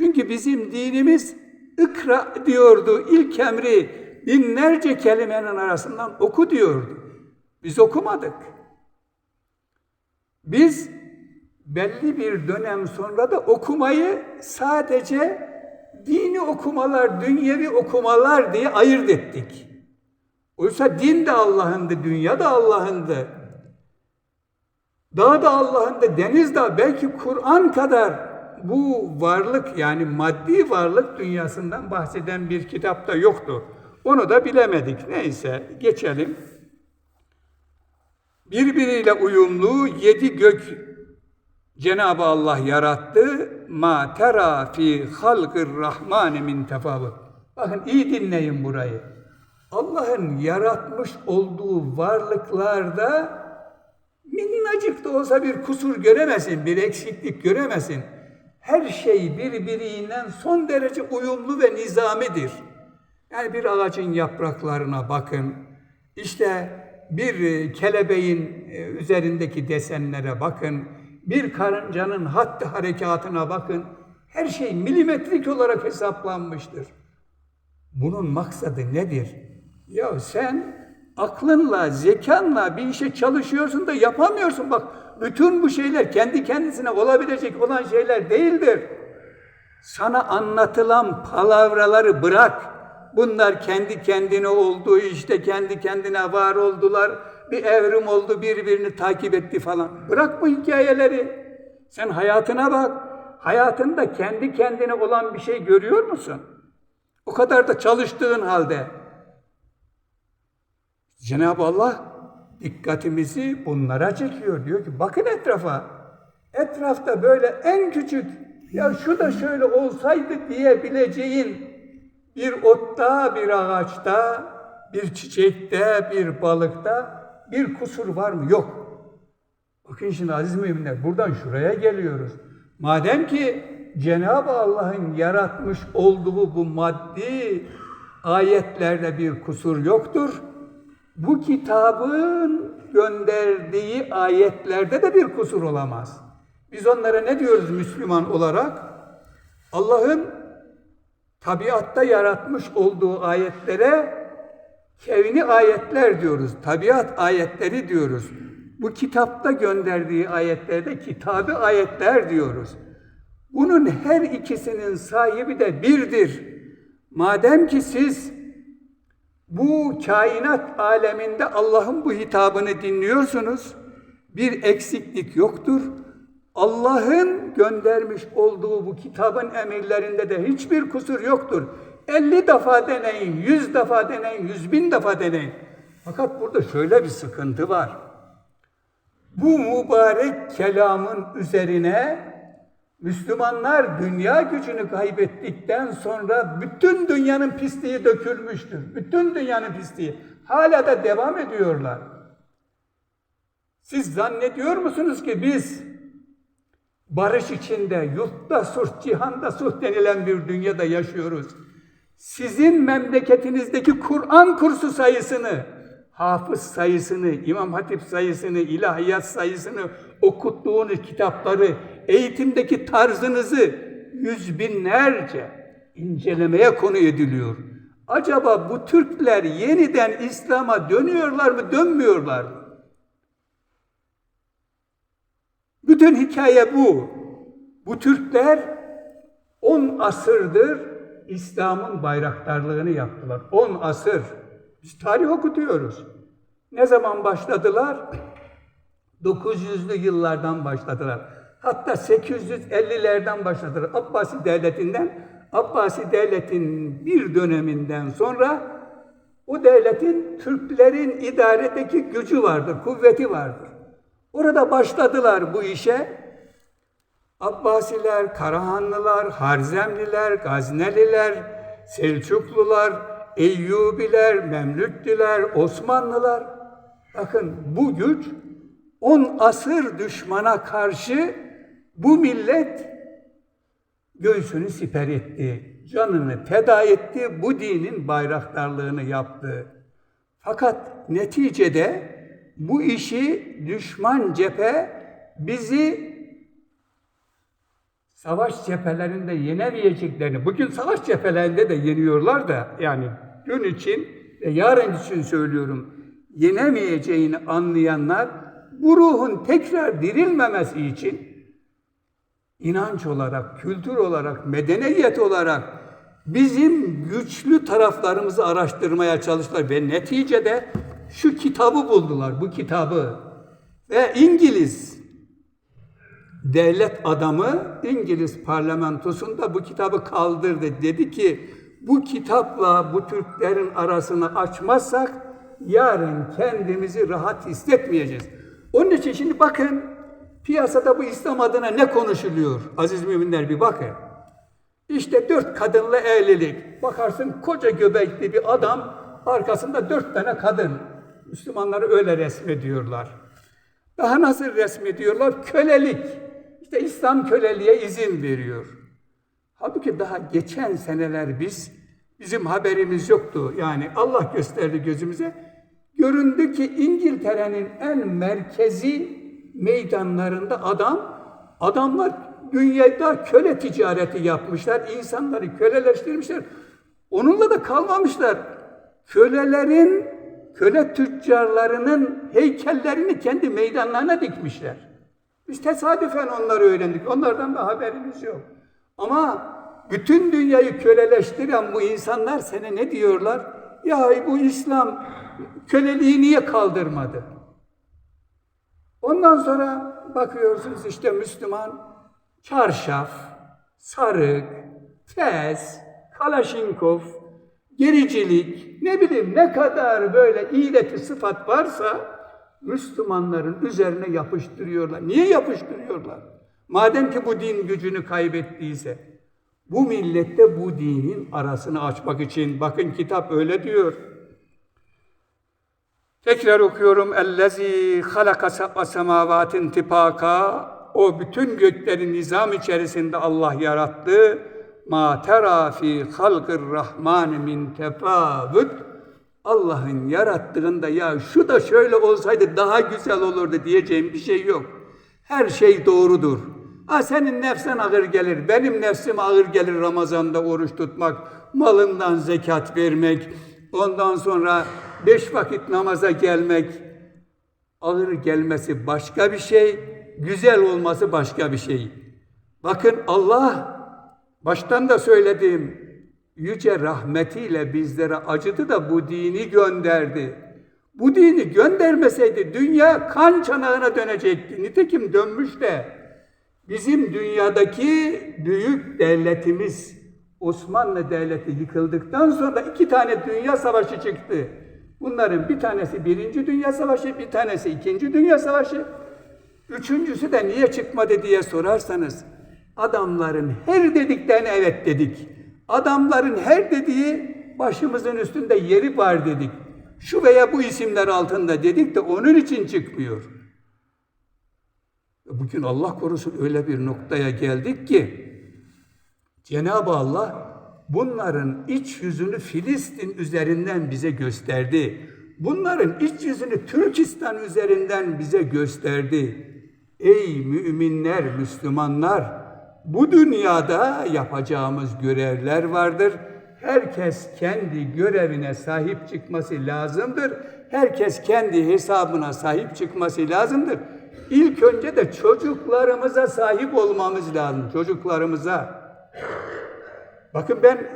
Çünkü bizim dinimiz ikra diyordu ilk emri binlerce kelimenin arasından oku diyordu. Biz okumadık. Biz belli bir dönem sonra da okumayı sadece dini okumalar, dünyevi okumalar diye ayırt ettik. Oysa din de Allah'ındı, dünya da Allah'ındı. Dağ da Allah'ındı, deniz de belki Kur'an kadar bu varlık yani maddi varlık dünyasından bahseden bir kitap da yoktu. Onu da bilemedik. Neyse geçelim. Birbiriyle uyumlu yedi gök Cenab-ı Allah yarattı. Ma tera fi halqir rahmani min tefavut. Bakın iyi dinleyin burayı. Allah'ın yaratmış olduğu varlıklarda minnacık da olsa bir kusur göremesin, bir eksiklik göremesin. Her şey birbirinden son derece uyumlu ve nizamidir. Yani bir ağacın yapraklarına bakın. İşte bir e, kelebeğin e, üzerindeki desenlere bakın. Bir karıncanın hattı harekatına bakın. Her şey milimetrik olarak hesaplanmıştır. Bunun maksadı nedir? Ya sen aklınla, zekanla bir işe çalışıyorsun da yapamıyorsun. Bak bütün bu şeyler kendi kendisine olabilecek olan şeyler değildir. Sana anlatılan palavraları bırak. Bunlar kendi kendine oldu, işte kendi kendine var oldular. Bir evrim oldu, birbirini takip etti falan. Bırak bu hikayeleri. Sen hayatına bak. Hayatında kendi kendine olan bir şey görüyor musun? O kadar da çalıştığın halde. Cenab-ı Allah dikkatimizi bunlara çekiyor. Diyor ki bakın etrafa. Etrafta böyle en küçük ya şu da şöyle olsaydı diyebileceğin bir otta, bir ağaçta, bir çiçekte, bir balıkta bir kusur var mı? Yok. Bakın şimdi aziz müminler buradan şuraya geliyoruz. Madem ki Cenab-ı Allah'ın yaratmış olduğu bu maddi ayetlerde bir kusur yoktur. Bu kitabın gönderdiği ayetlerde de bir kusur olamaz. Biz onlara ne diyoruz Müslüman olarak? Allah'ın tabiatta yaratmış olduğu ayetlere kevni ayetler diyoruz. Tabiat ayetleri diyoruz. Bu kitapta gönderdiği ayetlerde kitabı ayetler diyoruz. Bunun her ikisinin sahibi de birdir. Madem ki siz bu kainat aleminde Allah'ın bu hitabını dinliyorsunuz, bir eksiklik yoktur. Allah'ın göndermiş olduğu bu kitabın emirlerinde de hiçbir kusur yoktur. 50 defa deneyin, 100 defa deneyin, 100 bin defa deneyin. Fakat burada şöyle bir sıkıntı var. Bu mübarek kelamın üzerine Müslümanlar dünya gücünü kaybettikten sonra bütün dünyanın pisliği dökülmüştür. Bütün dünyanın pisliği. Hala da devam ediyorlar. Siz zannediyor musunuz ki biz barış içinde, yurtta sulh, cihanda sulh denilen bir dünyada yaşıyoruz. Sizin memleketinizdeki Kur'an kursu sayısını, hafız sayısını, İmam Hatip sayısını, ilahiyat sayısını, okuttuğunuz kitapları, eğitimdeki tarzınızı yüz binlerce incelemeye konu ediliyor. Acaba bu Türkler yeniden İslam'a dönüyorlar mı, dönmüyorlar mı? Bütün hikaye bu. Bu Türkler 10 asırdır İslam'ın bayraktarlığını yaptılar. 10 asır. Biz tarih okutuyoruz. Ne zaman başladılar? 900'lü yıllardan başladılar. Hatta 850'lerden başladılar. Abbasi devletinden, Abbasi devletin bir döneminden sonra o devletin Türklerin idaredeki gücü vardır, kuvveti vardır. Orada başladılar bu işe. Abbasiler, Karahanlılar, Harzemliler, Gazneliler, Selçuklular, Eyyubiler, Memlüktüler, Osmanlılar. Bakın bu güç 10 asır düşmana karşı bu millet göğsünü siper etti, canını feda etti, bu dinin bayraktarlığını yaptı. Fakat neticede bu işi düşman cephe bizi savaş cephelerinde yenemeyeceklerini, bugün savaş cephelerinde de yeniyorlar da yani dün için ve yarın için söylüyorum, yenemeyeceğini anlayanlar bu ruhun tekrar dirilmemesi için inanç olarak, kültür olarak, medeniyet olarak bizim güçlü taraflarımızı araştırmaya çalıştılar ve neticede şu kitabı buldular, bu kitabı. Ve İngiliz devlet adamı İngiliz parlamentosunda bu kitabı kaldırdı. Dedi ki bu kitapla bu Türklerin arasını açmazsak yarın kendimizi rahat hissetmeyeceğiz. Onun için şimdi bakın piyasada bu İslam adına ne konuşuluyor? Aziz müminler bir bakın. İşte dört kadınla evlilik. Bakarsın koca göbekli bir adam, arkasında dört tane kadın. Müslümanları öyle resmediyorlar. Daha nasıl resmediyorlar? Kölelik. İşte İslam köleliğe izin veriyor. Halbuki daha geçen seneler biz, bizim haberimiz yoktu. Yani Allah gösterdi gözümüze. Göründü ki İngiltere'nin en merkezi meydanlarında adam, adamlar dünyada köle ticareti yapmışlar, insanları köleleştirmişler. Onunla da kalmamışlar. Kölelerin, köle tüccarlarının heykellerini kendi meydanlarına dikmişler. Biz tesadüfen onları öğrendik. Onlardan da haberimiz yok. Ama bütün dünyayı köleleştiren bu insanlar sana ne diyorlar? Ya bu İslam köleliği niye kaldırmadı? Ondan sonra bakıyorsunuz işte Müslüman çarşaf, sarık, fez, kalaşinkov, gericilik, ne bileyim ne kadar böyle ileti sıfat varsa Müslümanların üzerine yapıştırıyorlar. Niye yapıştırıyorlar? Madem ki bu din gücünü kaybettiyse, bu millette bu dinin arasını açmak için, bakın kitap öyle diyor. Tekrar okuyorum. Ellezî halaka sab'a semâvâtin tipâka. O bütün göklerin nizam içerisinde Allah yarattı. Ma tera fi halqir rahman min tefavut. Allah'ın yarattığında ya şu da şöyle olsaydı daha güzel olurdu diyeceğim bir şey yok. Her şey doğrudur. Ha senin nefsen ağır gelir, benim nefsim ağır gelir Ramazan'da oruç tutmak, malından zekat vermek, ondan sonra beş vakit namaza gelmek, ağır gelmesi başka bir şey, güzel olması başka bir şey. Bakın Allah, baştan da söylediğim, yüce rahmetiyle bizlere acıdı da bu dini gönderdi. Bu dini göndermeseydi dünya kan çanağına dönecekti. Nitekim dönmüş de bizim dünyadaki büyük devletimiz Osmanlı Devleti yıkıldıktan sonra iki tane dünya savaşı çıktı. Bunların bir tanesi Birinci Dünya Savaşı, bir tanesi İkinci Dünya Savaşı. Üçüncüsü de niye çıkmadı diye sorarsanız, adamların her dediklerine evet dedik. Adamların her dediği başımızın üstünde yeri var dedik. Şu veya bu isimler altında dedik de onun için çıkmıyor. Bugün Allah korusun öyle bir noktaya geldik ki Cenab-ı Allah bunların iç yüzünü Filistin üzerinden bize gösterdi. Bunların iç yüzünü Türkistan üzerinden bize gösterdi. Ey müminler, Müslümanlar, bu dünyada yapacağımız görevler vardır. Herkes kendi görevine sahip çıkması lazımdır. Herkes kendi hesabına sahip çıkması lazımdır. İlk önce de çocuklarımıza sahip olmamız lazım. Çocuklarımıza. Bakın ben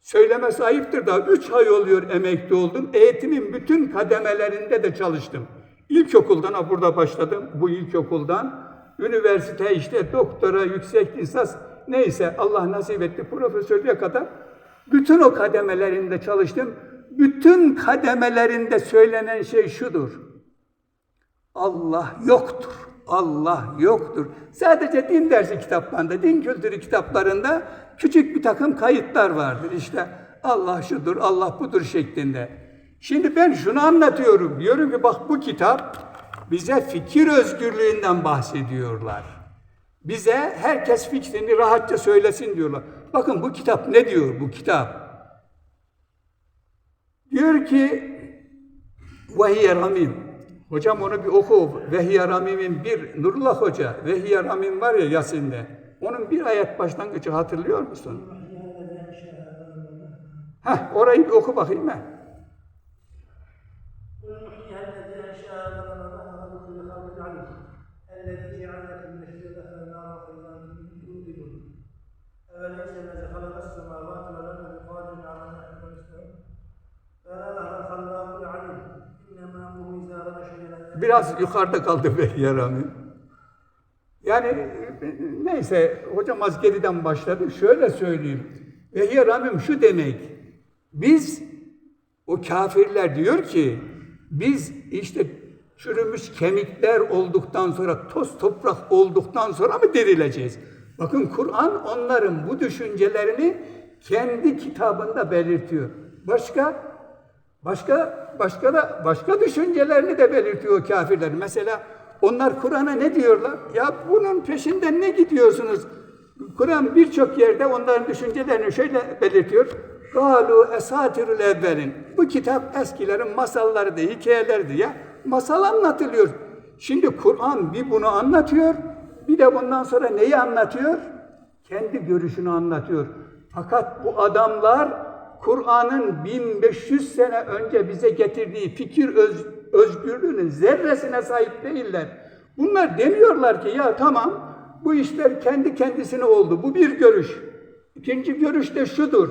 söyleme sahiptir da üç ay oluyor emekli oldum. Eğitimin bütün kademelerinde de çalıştım. İlkokuldan ha burada başladım. Bu ilkokuldan üniversite işte doktora, yüksek lisans neyse Allah nasip etti profesörlüğe kadar bütün o kademelerinde çalıştım. Bütün kademelerinde söylenen şey şudur. Allah yoktur. Allah yoktur. Sadece din dersi kitaplarında, din kültürü kitaplarında küçük bir takım kayıtlar vardır. İşte Allah şudur, Allah budur şeklinde. Şimdi ben şunu anlatıyorum. Diyorum ki bak bu kitap bize fikir özgürlüğünden bahsediyorlar. Bize herkes fikrini rahatça söylesin diyorlar. Bakın bu kitap ne diyor bu kitap? Diyor ki Vahiye Ramim. Hocam onu bir oku. Vehiye Ramim'in bir Nurullah Hoca. Vehiye Ramim var ya Yasin'de. Onun bir ayet başlangıcı hatırlıyor musun? Heh, orayı bir oku bakayım ha. Biraz yukarıda kaldı Behrami. Yani neyse hocam az geriden başladı. Şöyle söyleyeyim. Ve Ramim şu demek. Biz o kafirler diyor ki biz işte çürümüş kemikler olduktan sonra toz toprak olduktan sonra mı dirileceğiz? Bakın Kur'an onların bu düşüncelerini kendi kitabında belirtiyor. Başka Başka başka da başka düşüncelerini de belirtiyor kafirler. Mesela onlar Kur'an'a ne diyorlar? Ya bunun peşinden ne gidiyorsunuz? Kur'an birçok yerde onların düşüncelerini şöyle belirtiyor. Galu esatirul evvelin. Bu kitap eskilerin masallarıydı, hikayelerdi ya. Masal anlatılıyor. Şimdi Kur'an bir bunu anlatıyor, bir de bundan sonra neyi anlatıyor? Kendi görüşünü anlatıyor. Fakat bu adamlar Kur'an'ın 1500 sene önce bize getirdiği fikir öz, özgürlüğünün zerresine sahip değiller. Bunlar demiyorlar ki ya tamam bu işler kendi kendisine oldu. Bu bir görüş. İkinci görüş de şudur.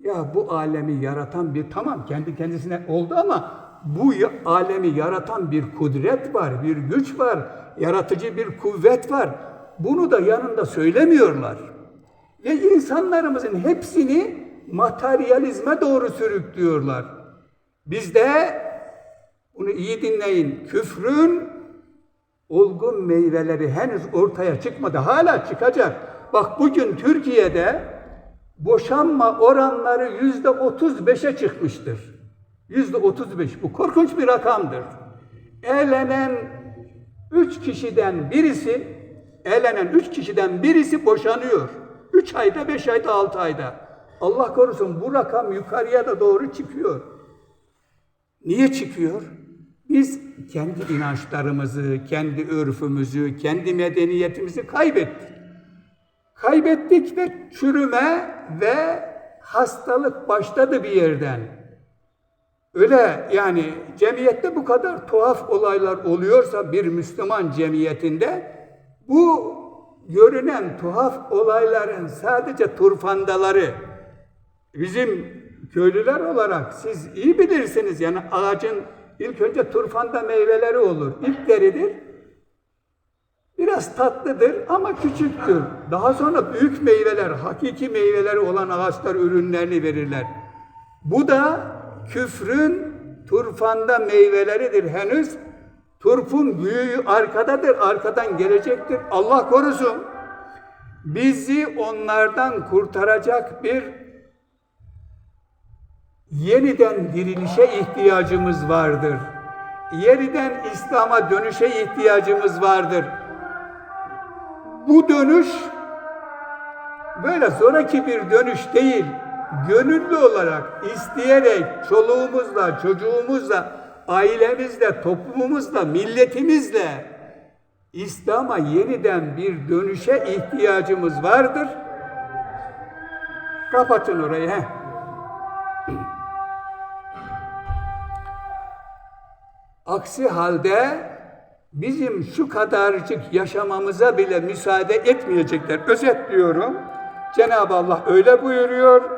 Ya bu alemi yaratan bir tamam kendi kendisine oldu ama bu alemi yaratan bir kudret var, bir güç var, yaratıcı bir kuvvet var. Bunu da yanında söylemiyorlar. Ve insanlarımızın hepsini materyalizme doğru sürüklüyorlar. Bizde bunu iyi dinleyin. Küfrün olgun meyveleri henüz ortaya çıkmadı. Hala çıkacak. Bak bugün Türkiye'de boşanma oranları yüzde otuz beşe çıkmıştır. Yüzde otuz beş. Bu korkunç bir rakamdır. Evlenen üç kişiden birisi, evlenen üç kişiden birisi boşanıyor. Üç ayda, beş ayda, altı ayda. Allah korusun bu rakam yukarıya da doğru çıkıyor. Niye çıkıyor? Biz kendi inançlarımızı, kendi örfümüzü, kendi medeniyetimizi kaybettik. Kaybettik ve çürüme ve hastalık başladı bir yerden. Öyle yani cemiyette bu kadar tuhaf olaylar oluyorsa bir Müslüman cemiyetinde bu görünen tuhaf olayların sadece turfandaları bizim köylüler olarak siz iyi bilirsiniz yani ağacın ilk önce turfanda meyveleri olur. İlk deridir. Biraz tatlıdır ama küçüktür. Daha sonra büyük meyveler, hakiki meyveleri olan ağaçlar ürünlerini verirler. Bu da küfrün turfanda meyveleridir henüz. Turpun büyüğü arkadadır, arkadan gelecektir. Allah korusun. Bizi onlardan kurtaracak bir yeniden dirilişe ihtiyacımız vardır. Yeniden İslam'a dönüşe ihtiyacımız vardır. Bu dönüş böyle zoraki bir dönüş değil. Gönüllü olarak, isteyerek, çoluğumuzla, çocuğumuzla, ailemizle, toplumumuzla, milletimizle İslam'a yeniden bir dönüşe ihtiyacımız vardır. Kapatın orayı. Heh. Aksi halde bizim şu kadarcık yaşamamıza bile müsaade etmeyecekler. Özetliyorum. Cenab-ı Allah öyle buyuruyor.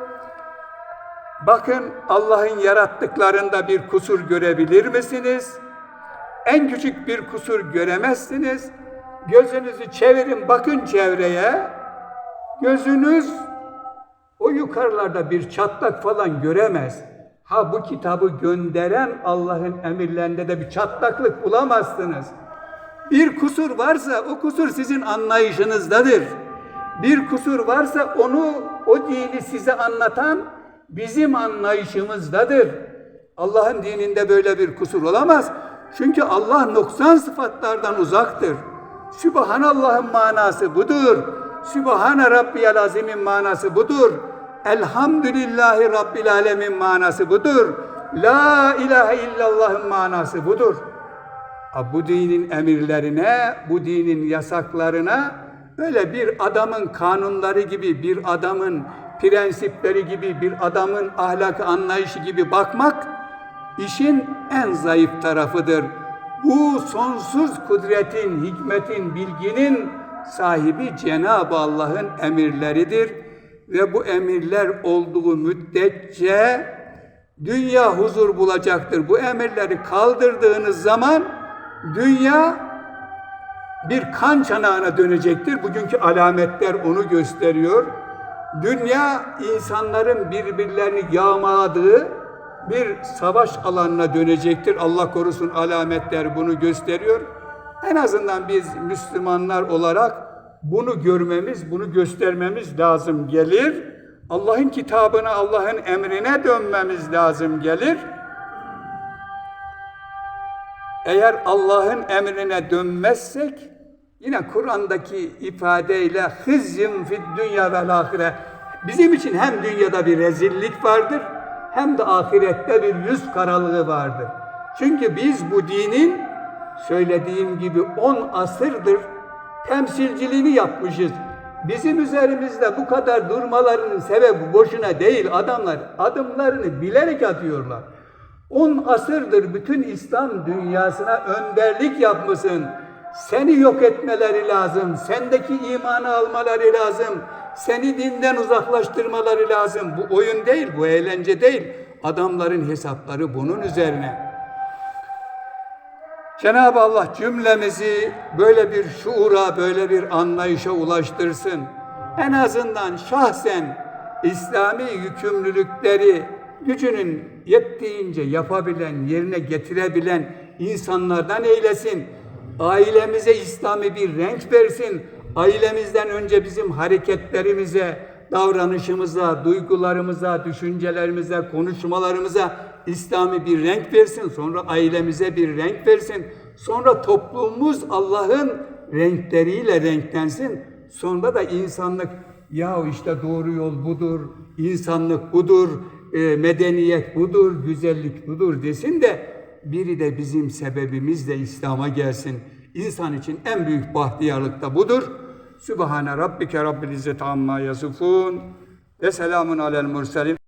Bakın Allah'ın yarattıklarında bir kusur görebilir misiniz? En küçük bir kusur göremezsiniz. Gözünüzü çevirin bakın çevreye. Gözünüz o yukarılarda bir çatlak falan göremez. Ha bu kitabı gönderen Allah'ın emirlerinde de bir çatlaklık bulamazsınız. Bir kusur varsa o kusur sizin anlayışınızdadır. Bir kusur varsa onu o dini size anlatan bizim anlayışımızdadır. Allah'ın dininde böyle bir kusur olamaz. Çünkü Allah noksan sıfatlardan uzaktır. Sübhanallah'ın manası budur. Sübhane Rabbiyel Azim'in manası budur. Elhamdülillahi Rabbil Alemin manası budur. La ilahe illallah'ın manası budur. Bu dinin emirlerine, bu dinin yasaklarına öyle bir adamın kanunları gibi, bir adamın prensipleri gibi, bir adamın ahlak anlayışı gibi bakmak işin en zayıf tarafıdır. Bu sonsuz kudretin, hikmetin, bilginin sahibi Cenab-ı Allah'ın emirleridir ve bu emirler olduğu müddetçe dünya huzur bulacaktır. Bu emirleri kaldırdığınız zaman dünya bir kan çanağına dönecektir. Bugünkü alametler onu gösteriyor. Dünya insanların birbirlerini yağmaladığı bir savaş alanına dönecektir. Allah korusun alametler bunu gösteriyor. En azından biz Müslümanlar olarak bunu görmemiz, bunu göstermemiz lazım gelir. Allah'ın kitabına, Allah'ın emrine dönmemiz lazım gelir. Eğer Allah'ın emrine dönmezsek yine Kur'an'daki ifadeyle hızyın fid dünya vel ahire bizim için hem dünyada bir rezillik vardır hem de ahirette bir yüz karalığı vardır. Çünkü biz bu dinin söylediğim gibi 10 asırdır temsilciliğini yapmışız. Bizim üzerimizde bu kadar durmalarının sebebi boşuna değil. Adamlar adımlarını bilerek atıyorlar. 10 asırdır bütün İslam dünyasına önderlik yapmışsın. Seni yok etmeleri lazım. Sendeki imanı almaları lazım. Seni dinden uzaklaştırmaları lazım. Bu oyun değil, bu eğlence değil. Adamların hesapları bunun üzerine. Cenab-ı Allah cümlemizi böyle bir şuura, böyle bir anlayışa ulaştırsın. En azından şahsen İslami yükümlülükleri gücünün yettiğince yapabilen, yerine getirebilen insanlardan eylesin. Ailemize İslami bir renk versin. Ailemizden önce bizim hareketlerimize, davranışımıza, duygularımıza, düşüncelerimize, konuşmalarımıza İslami bir renk versin. Sonra ailemize bir renk versin. Sonra toplumumuz Allah'ın renkleriyle renklensin. Sonra da insanlık ya işte doğru yol budur, insanlık budur, e, medeniyet budur, güzellik budur desin de biri de bizim sebebimizle İslam'a gelsin. İnsan için en büyük bahtiyarlık da budur. Sübhane Rabbike Rabbil İzzeti Amma Yasifun ve selamun alel murselin.